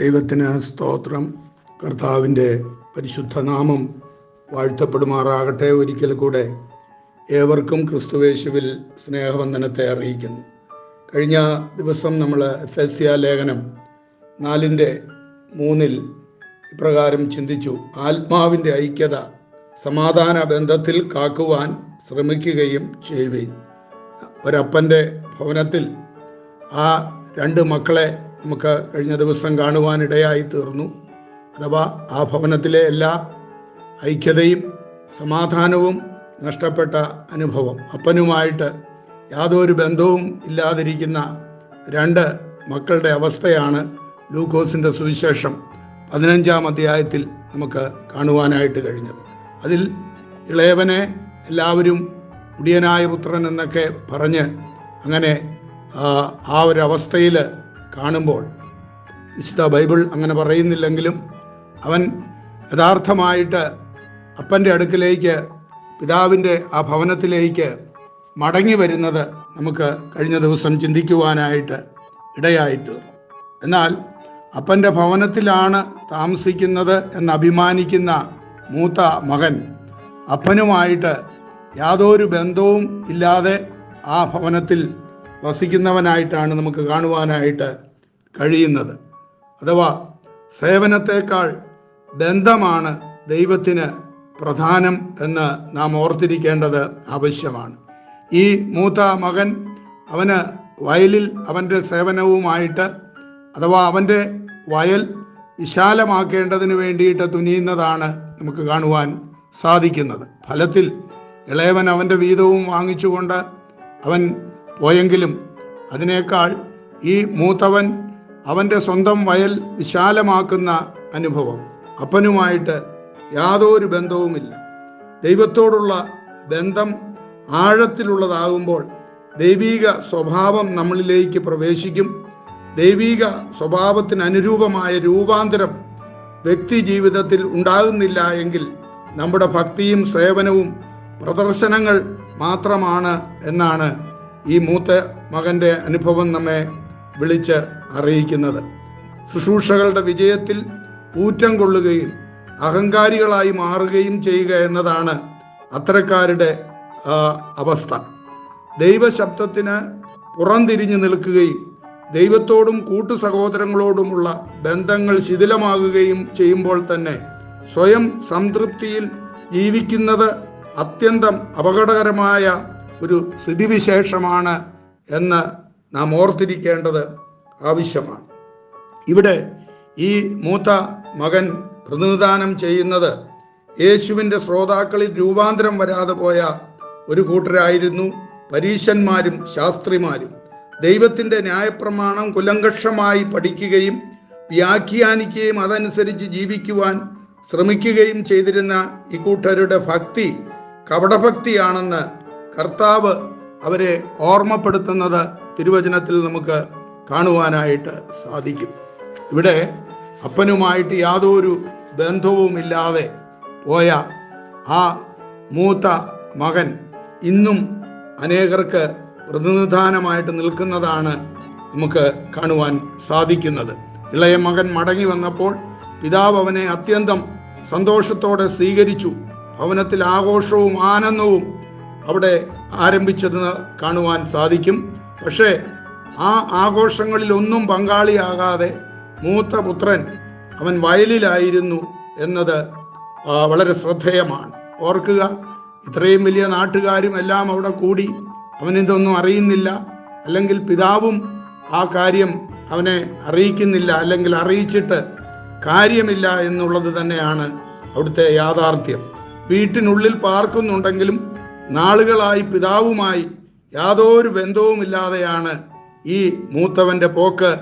ദൈവത്തിന് സ്തോത്രം. കർത്താവിന്റെ പരിശുദ്ധ നാമം വാഴ്ത്തപ്പെടുമാറാകട്ടെ ഒരിക്കൽ കൂടെ. ഏവർക്കും ക്രിസ്തുവേശുവിൽ സ്നേഹവന്ദനത്തെ അറിയിക്കുന്നു. കഴിഞ്ഞ ദിവസം നമ്മൾ എഫ് എസ് സിയ ലേഖനം നാലിന്റെ മൂന്നിൽ ഇപ്രകാരം ചിന്തിച്ചു. ആത്മാവിന്റെ ഐക്യത സമാധാന ബന്ധത്തിൽ കാക്കുവാൻ ശ്രമിക്കുകയും ചെയ്യുകയും ഒരപ്പന്റെ ഭവനത്തിൽ ആ രണ്ട് മക്കളെ നമുക്ക് കഴിഞ്ഞ ദിവസം കാണുവാനിടയായി തീർന്നു അഥവാ ആ ഭവനത്തിലെ എല്ലാ ഐക്യതയും സമാധാനവും നഷ്ടപ്പെട്ട അനുഭവം. അപ്പനുമായിട്ട് യാതൊരു ബന്ധവും ഇല്ലാതിരിക്കുന്ന രണ്ട് മക്കളുടെ അവസ്ഥയാണ് ലൂക്കോസിന്റെ സുവിശേഷം പതിനഞ്ചാം അധ്യായത്തിൽ നമുക്ക് കാണുവാനായിട്ട് കഴിഞ്ഞത്. അതിൽ ഇളയവനെ എല്ലാവരും മുടിയനായ പുത്രൻ എന്നൊക്കെ പറഞ്ഞ് അങ്ങനെ ആ, ഒരു കാണുമ്പോൾ വിശുദ്ധ ബൈബിൾ അങ്ങനെ പറയുന്നില്ലെങ്കിലും അവൻ യഥാർത്ഥമായിട്ട് അപ്പന്റെ അടുക്കിലേക്ക് പിതാവിന്റെ ആ ഭവനത്തിലേക്ക് മടങ്ങി വരുന്നത് നമുക്ക് കഴിഞ്ഞ ദിവസം ചിന്തിക്കുവാനായിട്ട് ഇടയായിത്തീർന്നു. എന്നാൽ അപ്പന്റെ ഭവനത്തിലാണ് താമസിക്കുന്നത് എന്ന് അഭിമാനിക്കുന്ന മൂത്ത മകൻ അപ്പനുമായിട്ട് യാതൊരു ബന്ധവും ഇല്ലാതെ ആ ഭവനത്തിൽ വസിക്കുന്നവനായിട്ടാണ് നമുക്ക് കാണുവാനായിട്ട് കഴിയുന്നത്. അഥവാ സേവനത്തെക്കാൾ ബന്ധമാണ് ദൈവത്തിന് പ്രധാനം എന്ന് നാം ഓർത്തിരിക്കേണ്ടത് ആവശ്യമാണ്. ഈ മൂത്ത മകൻ അവന് വയലിൽ അവന്റെ സേവനവുമായിട്ട് അഥവാ അവന്റെ വയൽ വിശാലമാക്കേണ്ടതിന് വേണ്ടിയിട്ട് തുനിയുന്നതാണ് നമുക്ക് കാണുവാൻ സാധിക്കുന്നത്. ഫലത്തിൽ ഇളയവൻ അവന്റെ വീതവും വാങ്ങിച്ചുകൊണ്ട് അവൻ പോയെങ്കിലും അതിനേക്കാൾ ഈ മൂത്തവൻ അവന്റെ സ്വന്തം വയൽ വിശാലമാക്കുന്ന അനുഭവം. അപ്പനുമായിട്ട് യാതൊരു ബന്ധവുമില്ല. ദൈവത്തോടുള്ള ബന്ധം ആഴത്തിലുള്ളതാകുമ്പോൾ ദൈവീക സ്വഭാവം നമ്മളിലേക്ക് പ്രവേശിക്കും. ദൈവീക സ്വഭാവത്തിന് അനുരൂപമായ രൂപാന്തരം വ്യക്തി ജീവിതത്തിൽ ഉണ്ടാകുന്നില്ല എങ്കിൽ നമ്മുടെ ഭക്തിയും സേവനവും പ്രദർശനങ്ങൾ മാത്രമാണ് എന്നാണ് ഈ മൂത്ത മകന്റെ അനുഭവം നമ്മെ വിളിച്ച് അറിയിക്കുന്നത്. ശുശ്രൂഷകളുടെ വിജയത്തിൽ ഊറ്റം കൊള്ളുകയും അഹങ്കാരികളായി മാറുകയും ചെയ്യുക എന്നതാണ് അത്തരക്കാരുടെ അവസ്ഥ. ദൈവശബ്ദത്തിന് പുറംതിരിഞ്ഞു നിൽക്കുകയും ദൈവത്തോടും കൂട്ടു സഹോദരങ്ങളോടുമുള്ള ബന്ധങ്ങൾ ശിഥിലമാകുകയും ചെയ്യുമ്പോൾ തന്നെ സ്വയം സംതൃപ്തിയിൽ ജീവിക്കുന്നത് അത്യന്തം അപകടകരമായ ഒരു സ്ഥിതിവിശേഷമാണ് എന്ന് നാം ഓർത്തിരിക്കേണ്ടത് ആവശ്യമാണ്. ഇവിടെ ഈ മൂത്ത മകൻ പ്രതിനിധാനം ചെയ്യുന്നത് യേശുവിന്റെ ശ്രോതാക്കളിൽ രൂപാന്തരം വരാതെ പോയ ഒരു കൂട്ടരായിരുന്നു പരീശന്മാരും ശാസ്ത്രിമാരും. ദൈവത്തിന്റെ ന്യായപ്രമാണം കുലങ്കക്ഷമായി പഠിക്കുകയും വ്യാഖ്യാനിക്കുകയും അതനുസരിച്ച് ജീവിക്കുവാൻ ശ്രമിക്കുകയും ചെയ്തിരുന്ന ഈ കൂട്ടരുടെ ഭക്തി കപടഭക്തിയാണെന്ന് കർത്താവ് അവരെ ഓർമ്മപ്പെടുത്തുന്നത് തിരുവചനത്തിൽ നമുക്ക് കാണുവാനായിട്ട് സാധിക്കും. ഇവിടെ അപ്പനുമായിട്ട് യാതൊരു ബന്ധവുമില്ലാതെ പോയ ആ മൂത്ത മകൻ ഇന്നും അനേകർക്ക് പ്രതിനിധാനമായിട്ട് നിൽക്കുന്നതാണ് നമുക്ക് കാണുവാൻ സാധിക്കുന്നത്. ഇളയ മകൻ മടങ്ങി വന്നപ്പോൾ പിതാവ് അവനെ അത്യന്തം സന്തോഷത്തോടെ സ്വീകരിച്ചു. ഭവനത്തിൽ ആഘോഷവും ആനന്ദവും അവിടെ ആരംഭിച്ചതെന്ന് കാണുവാൻ സാധിക്കും. പക്ഷേ ആ ആഘോഷങ്ങളിൽ ഒന്നും പങ്കാളിയാകാതെ മൂത്ത പുത്രൻ അവൻ വയലിലായിരുന്നു എന്നത് വളരെ ശ്രദ്ധേയമാണ്. ഓർക്കുക ഇത്രയും വലിയ നാട്ടുകാരും എല്ലാം അവിടെ കൂടി അവനിതൊന്നും അറിയുന്നില്ല. അല്ലെങ്കിൽ പിതാവും ആ കാര്യം അവനെ അറിയിക്കുന്നില്ല അല്ലെങ്കിൽ അറിയിച്ചിട്ട് കാര്യമില്ല എന്നുള്ളത് തന്നെയാണ് അവിടുത്തെ യാഥാർത്ഥ്യം. വീട്ടിനുള്ളിൽ പാർക്കുന്നുണ്ടെങ്കിലും നാളുകളായി പിതാവുമായി യാതൊരു ബന്ധവുമില്ലാതെയാണ് ഈ മൂത്തവന്റെ പോക്ക്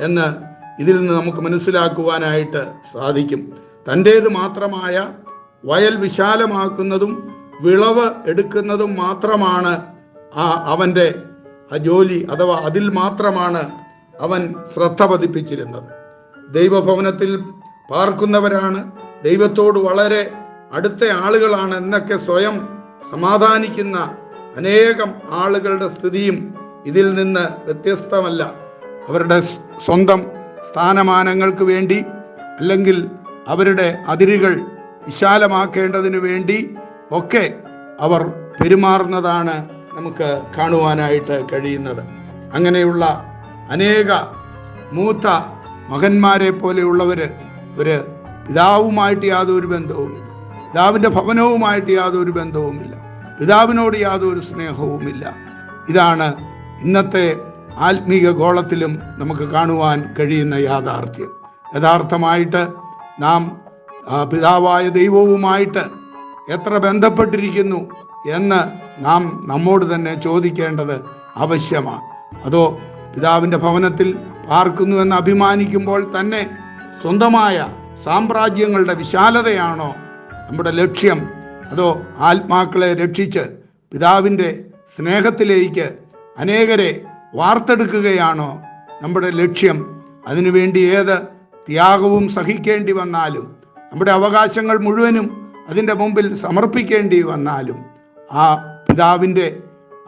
എന്ന് ഇതിൽ നിന്ന് നമുക്ക് മനസ്സിലാക്കുവാനായിട്ട് സാധിക്കും. തന്റേത് മാത്രമായ വയൽ വിശാലമാക്കുന്നതും വിളവ് എടുക്കുന്നതും മാത്രമാണ് ആ അവന്റെ ആ ജോലി അഥവാ അതിൽ മാത്രമാണ് അവൻ ശ്രദ്ധ പതിപ്പിച്ചിരുന്നത്. ദൈവഭവനത്തിൽ പാർക്കുന്നവരാണ് ദൈവത്തോട് വളരെ അടുത്ത ആളുകളാണ് എന്നൊക്കെ സ്വയം സമാധാനിക്കുന്ന അനേകം ആളുകളുടെ സ്ഥിതിയും ഇതിൽ നിന്ന് വ്യത്യസ്തമല്ല. അവരുടെ സ്വന്തം സ്ഥാനമാനങ്ങൾക്ക് വേണ്ടി അല്ലെങ്കിൽ അവരുടെ അതിരുകൾ വിശാലമാക്കേണ്ടതിനു വേണ്ടി ഒക്കെ അവർ പെരുമാറുന്നതാണ് നമുക്ക് കാണുവാനായിട്ട് കഴിയുന്നത്. അങ്ങനെയുള്ള അനേക മൂത്ത മകന്മാരെ പോലെയുള്ളവർ ഒരു പിതാവുമായിട്ട് യാതൊരു ബന്ധവുമില്ല. പിതാവിന്റെ ഭവനവുമായിട്ട് യാതൊരു ബന്ധവുമില്ല. പിതാവിനോട് യാതൊരു സ്നേഹവുമില്ല. ഇതാണ് ഇന്നത്തെ ആത്മീക ഗോളത്തിലും നമുക്ക് കാണുവാൻ കഴിയുന്ന യാഥാർത്ഥ്യം. യഥാർത്ഥമായിട്ട് നാം പിതാവായ ദൈവവുമായിട്ട് എത്ര ബന്ധപ്പെട്ടിരിക്കുന്നു എന്ന് നാം നമ്മോട് തന്നെ ചോദിക്കേണ്ടത് ആവശ്യമാണ്. അതോ പിതാവിന്റെ ഭവനത്തിൽ പാർക്കുന്നു എന്ന് അഭിമാനിക്കുമ്പോൾ തന്നെ സ്വന്തമായ സാമ്രാജ്യങ്ങളുടെ വിശാലതയാണോ നമ്മുടെ ലക്ഷ്യം? അതോ ആത്മാക്കളെ രക്ഷിച്ച് പിതാവിന്റെ സ്നേഹത്തിലേക്ക് അനേകരെ വാർത്തെടുക്കുകയാണോ നമ്മുടെ ലക്ഷ്യം? അതിനുവേണ്ടി ഏത് ത്യാഗവും സഹിക്കേണ്ടി വന്നാലും നമ്മുടെ അവകാശങ്ങൾ മുഴുവനും അതിന്റെ മുമ്പിൽ സമർപ്പിക്കേണ്ടി വന്നാലും ആ പിതാവിന്റെ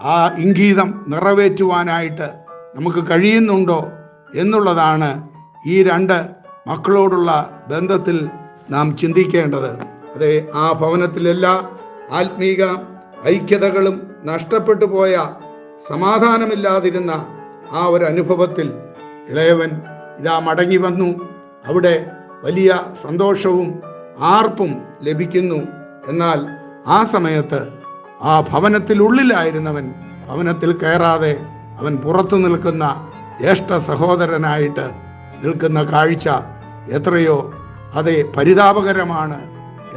ആ ഇംഗീതം നിറവേറ്റുവാനായിട്ട് നമുക്ക് കഴിയുന്നുണ്ടോ എന്നുള്ളതാണ് ഈ രണ്ട് മക്കളോടുള്ള ബന്ധത്തിൽ നാം ചിന്തിക്കേണ്ടത്. അതെ ആ ഭവനത്തിലെല്ലാ ആത്മീക ഐക്യതകളും നഷ്ടപ്പെട്ടു പോയ സമാധാനമില്ലാതിരുന്ന ആ ഒരു അനുഭവത്തിൽ ഇളയവൻ ഇതാ മടങ്ങി വന്നു. അവിടെ വലിയ സന്തോഷവും ആർപ്പും ലഭിക്കുന്നു. എന്നാൽ ആ സമയത്ത് ആ ഭവനത്തിലുള്ളിലായിരുന്നവൻ ഭവനത്തിൽ കയറാതെ അവൻ പുറത്തു നിൽക്കുന്ന ജ്യേഷ്ഠ സഹോദരനായിട്ട് നിൽക്കുന്ന കാഴ്ച എത്രയോ അതെ പരിതാപകരമാണ്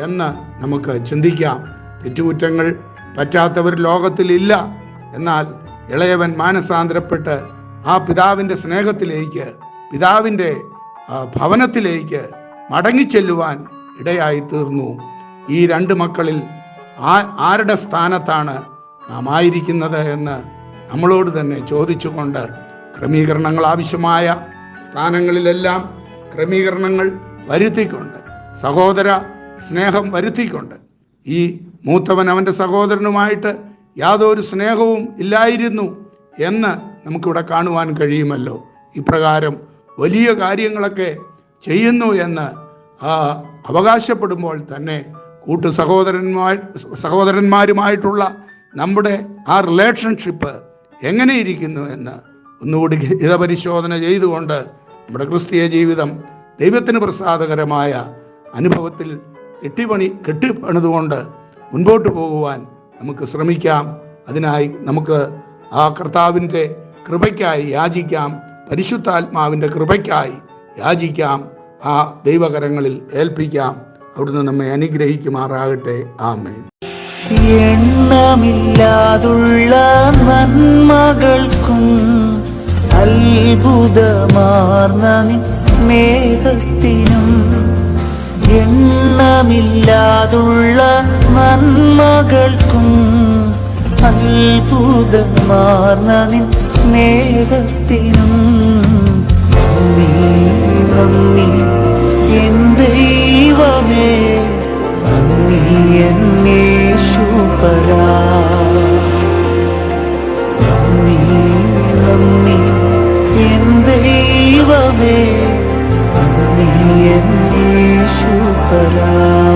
എന്ന് നമുക്ക് ചിന്തിക്കാം. തെറ്റുകുറ്റങ്ങൾ പറ്റാത്തവർ ലോകത്തിലില്ല. എന്നാൽ ഇളയവൻ മാനസാന്തരപ്പെട്ട് ആ പിതാവിന്റെ സ്നേഹത്തിലേക്ക് പിതാവിന്റെ ഭവനത്തിലേക്ക് മടങ്ങിച്ചെല്ലുവാൻ ഇടയായി തീർന്നു ഈ രണ്ട് മക്കളിൽ ആ ആരുടെ സ്ഥാനത്താണ് നാം ആയിരിക്കുന്നത് എന്ന് നമ്മളോട് തന്നെ ചോദിച്ചുകൊണ്ട് ക്രമീകരണങ്ങൾ ആവശ്യമായ സ്ഥാനങ്ങളിലെല്ലാം ക്രമീകരണങ്ങൾ വരുത്തിക്കൊണ്ട് സഹോദര സ്നേഹം വരുത്തിക്കൊണ്ട് ഈ മൂത്തവൻ അവന്റെ സഹോദരനുമായിട്ട് യാതൊരു സ്നേഹവും ഇല്ലായിരുന്നു എന്ന് നമുക്കിവിടെ കാണുവാൻ കഴിയുമല്ലോ. ഇപ്രകാരം വലിയ കാര്യങ്ങളൊക്കെ ചെയ്യുന്നു എന്ന് അവകാശപ്പെടുമ്പോൾ തന്നെ കൂട്ടു സഹോദരന്മാർ സഹോദരന്മാരുമായിട്ടുള്ള നമ്മുടെ ആ റിലേഷൻഷിപ്പ് എങ്ങനെയിരിക്കുന്നു എന്ന് ഒന്നുകൂടി ഹിതപരിശോധന ചെയ്തുകൊണ്ട് നമ്മുടെ ക്രിസ്തീയ ജീവിതം ദൈവത്തിന് പ്രസാദകരമായ അനുഭവത്തിൽ കെട്ടിപ്പണി കെട്ടിപ്പണിതുകൊണ്ട് മുൻപോട്ട് പോകുവാൻ നമുക്ക് ശ്രമിക്കാം. അതിനായി നമുക്ക് ആ കർത്താവിന്റെ കൃപയ്ക്കായി യാചിക്കാം. പരിശുദ്ധാത്മാവിന്റെ കൃപയ്ക്കായി യാചിക്കാം. ആ ദൈവകരങ്ങളിൽ ഏൽപ്പിക്കാം. അവിടുന്ന് നമ്മെ അനുഗ്രഹിക്കുമാറാകട്ടെ. ആമേൻ. എണ്ണമില്ലാതുള്ള നന്മകൾക്കും അത്ഭുതമാർന്ന നിൻ സ്നേഹത്തിനും എണ്ണമില്ലാതുള്ള നന്മകൾക്കും അത്ഭുതമാർന്ന നിൻ സ്നേഹത്തിനും നീ നന്ദി. എൻ ദൈവമേ നന്ദി എന്നേശുപരാ നന്ദി നന്ദി. എൻ ദൈവമേ നന്ദി अपरा